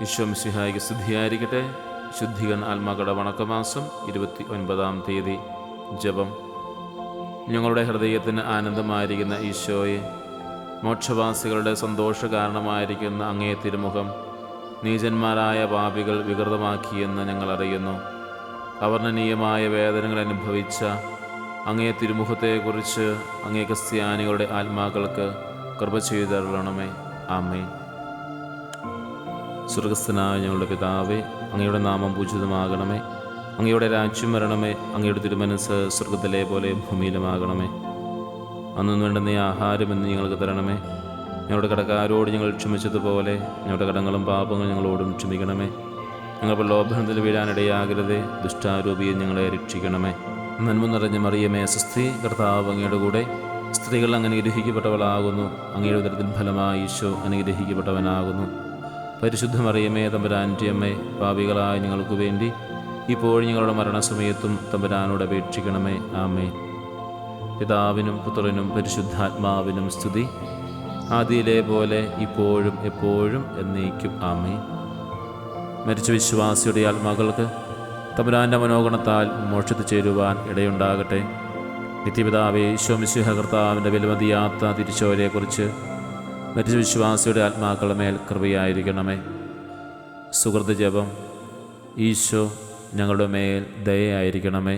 വിശ്വം സിഹായിക്ക് സിദ്ധിയായിരിക്കട്ടെ ശുദ്ധികൻ ആത്മാക്കളുടെ വണക്കമാസം ഇരുപത്തി ഒൻപതാം തീയതി ജപം. ഞങ്ങളുടെ ഹൃദയത്തിന് ആനന്ദമായിരിക്കുന്ന ഈശോയെ മോക്ഷവാസികളുടെ സന്തോഷ കാരണമായിരിക്കുന്ന അങ്ങേ തിരുമുഖം നീചന്മാരായ പാപികൾ വികൃതമാക്കിയെന്ന് ഞങ്ങൾ അറിയുന്നു. അവർണനീയമായ വേദനകൾ അനുഭവിച്ച അങ്ങേ തിരുമുഖത്തെക്കുറിച്ച് അങ്ങേ ക്രിസ്ത്യാനികളുടെ ആത്മാക്കൾക്ക് കൃപ ചെയ്തരണമേ ആമേ സ്വർഗസ്ഥനായ ഞങ്ങളുടെ പിതാവേ അങ്ങയുടെ നാമം പൂജിതമാകണമേ. അങ്ങയുടെ രാജ്യം വരണമേ അങ്ങയുടെ തിരുമനസ് സ്വർഗത്തിലെ പോലെ ഭൂമിയിലുമാകണമേ. അന്നും വേണ്ടുന്ന നീ ആഹാരം എന്ന് ഞങ്ങൾക്ക് തരണമേ. ഞങ്ങളുടെ കടക്കാരോട് ഞങ്ങൾ ക്ഷമിച്ചതുപോലെ ഞങ്ങളുടെ കടങ്ങളും പാപങ്ങളും ഞങ്ങളോടും ക്ഷമിക്കണമേ. ഞങ്ങൾ പ്രലോഭനത്തിൽ വീഴാനിടയാകരുതേ ദുഷ്ടാരൂപിയെ ഞങ്ങളെ രക്ഷിക്കണമേ. നന്മ നിറഞ്ഞ മറിയമേ സുസ്ഥി കർത്താവ് അങ്ങയുടെ കൂടെ. സ്ത്രീകൾ അങ്ങനെ ഗ്രഹിക്കപ്പെട്ടവളാകുന്നു അങ്ങയുടെ ഉദരത്തിൻ ഫലമായി ഈശോ അനുഗ്രഹിക്കപ്പെട്ടവനാകുന്നു. പരിശുദ്ധ മറിയമേ തമ്പുരാന്റെ അമ്മേ പാപികളായ ഞങ്ങൾക്ക് വേണ്ടി ഇപ്പോൾ ഞങ്ങളുടെ മരണസമയത്തും തമ്പുരാനോട് അപേക്ഷിക്കണമേ. ആമേ പിതാവിനും പുത്രനും പരിശുദ്ധാത്മാവിനും സ്തുതി. ആദിയിലെ പോലെ ഇപ്പോഴും എപ്പോഴും എന്നേക്കും. ആമേ മരിച്ച വിശ്വാസിയുടെ ആത്മാക്കൾക്ക് തമ്പുരാന്റെ മനോഗണത്താൽ മോക്ഷത്തിൽ ചേരുവാൻ ഇടയുണ്ടാകട്ടെ. നിത്യപിതാവേ ശോമിശ്വഹകർത്താവിന്റെ വിലമതിയാത്ത തിരിച്ചോരെക്കുറിച്ച് മരിച്ച വിശ്വാസിയുടെ ആത്മാക്കളുടെ മേൽ കൃപയായിരിക്കണമേ. സുഹൃത്ത് ജപം ഈശോ ഞങ്ങളുടെ മേൽ ദയയായിരിക്കണമേ